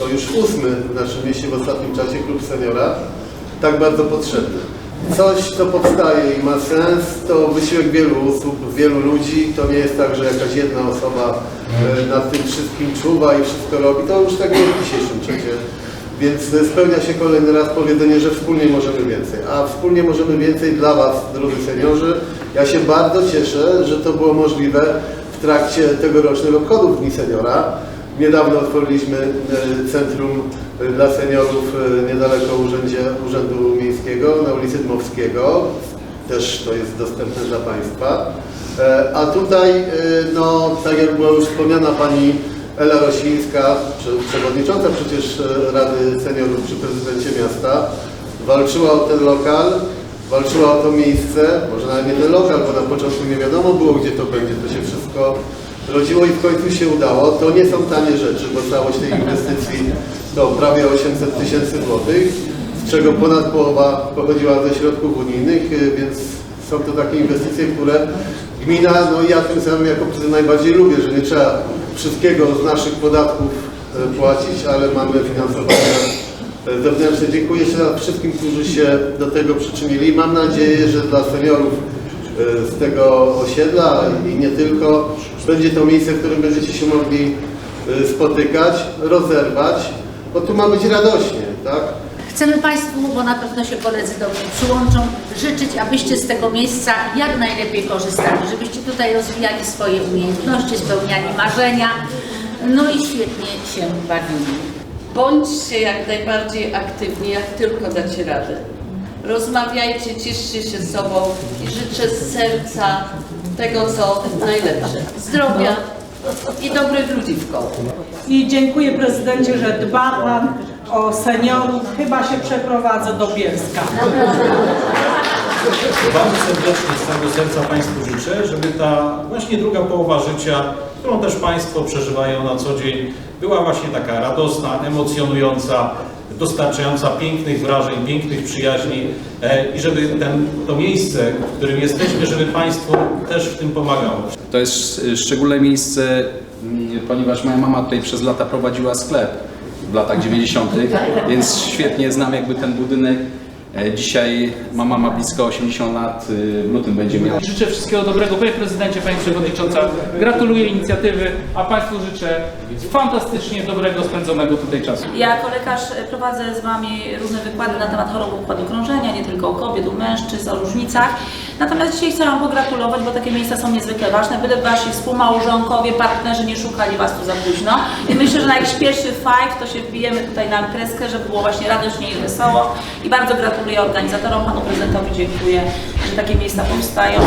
To już ósmy w naszym mieście w ostatnim czasie klub seniora, tak bardzo potrzebny. Coś, co powstaje i ma sens, to wysiłek wielu osób, wielu ludzi. To nie jest tak, że jakaś jedna osoba e, nad tym wszystkim czuwa i wszystko robi. To już tak nie w dzisiejszym czasie. Więc e, spełnia się kolejny raz powiedzenie, że wspólnie możemy więcej. A wspólnie możemy więcej dla Was, drodzy seniorzy. Ja się bardzo cieszę, że to było możliwe w trakcie tegorocznych obchodów Dni Seniora. Niedawno otworzyliśmy e, centrum e, dla seniorów e, niedaleko urzędzie, Urzędu Miejskiego na ulicy Dmowskiego. Też to jest dostępne dla Państwa. A tutaj, no, tak jak była już wspomniana Pani Ela Rosińska, prze- przewodnicząca przecież Rady Seniorów przy prezydencie miasta, walczyła o ten lokal, walczyła o to miejsce, może nawet nie ten lokal, bo na początku nie wiadomo było, gdzie to będzie, to się wszystko rodziło i w końcu się udało. To nie są tanie rzeczy, bo całość tej inwestycji to prawie 800 tysięcy złotych, z czego ponad połowa pochodziła ze środków unijnych, y, więc są to takie inwestycje, które gmina, no i ja tym samym jako prezydent najbardziej lubię, że nie trzeba wszystkiego z naszych podatków y, płacić, ale mamy finansowanie zewnętrzne. Dziękuję jeszcze raz wszystkim, którzy się do tego przyczynili. Mam nadzieję, że dla seniorów e, z tego osiedla i nie tylko będzie to miejsce, w którym będziecie się mogli e, spotykać, rozerwać, bo tu ma być radośnie, tak? Chcemy Państwu, bo na pewno się koledzy do mnie przyłączą, życzyć, abyście z tego miejsca jak najlepiej korzystali, żebyście tutaj rozwijali swoje umiejętności, spełniali marzenia, no i świetnie się bawili. Bądźcie jak najbardziej aktywni, jak tylko dacie radę. Rozmawiajcie, cieszcie się sobą i życzę z serca tego, co najlepsze. Zdrowia i dobrych ludzi w koło. I dziękuję prezydencie, że dba Pan o seniorów. Chyba się przeprowadzę do Bielska. Bardzo serdecznie z całego serca Państwu życzę, żeby ta właśnie druga połowa życia, którą też Państwo przeżywają na co dzień, była właśnie taka radosna, emocjonująca, dostarczająca pięknych wrażeń, pięknych przyjaźni e, i żeby ten, to miejsce, w którym jesteśmy, żeby Państwu też w tym pomagało. To jest y, szczególne miejsce, mm, ponieważ moja mama tutaj przez lata prowadziła sklep w latach 90., więc świetnie znam jakby ten budynek. E, Dzisiaj mama ma blisko 80 lat, y, w lutym będzie miała. Życzę wszystkiego dobrego, Panie Prezydencie, Pani Przewodnicząca. Gratuluję inicjatywy, a Państwu życzę fantastycznie dobrego spędzonego tutaj czasu. Ja jako lekarz e, prowadzę z Wami różne wykłady na temat chorób układu krążenia, nie tylko u kobiet, u mężczyzn, o różnicach. Natomiast dzisiaj chcę Wam pogratulować, bo takie miejsca są niezwykle ważne, byle Wasi współmałżonkowie, partnerzy nie szukali Was tu za późno. I myślę, że na jakiś pierwszy fight to się wbijemy tutaj na kreskę, żeby było właśnie radośnie i wesoło. I bardzo gratuluję organizatorom, Panu Prezydentowi dziękuję, że takie miejsca powstają.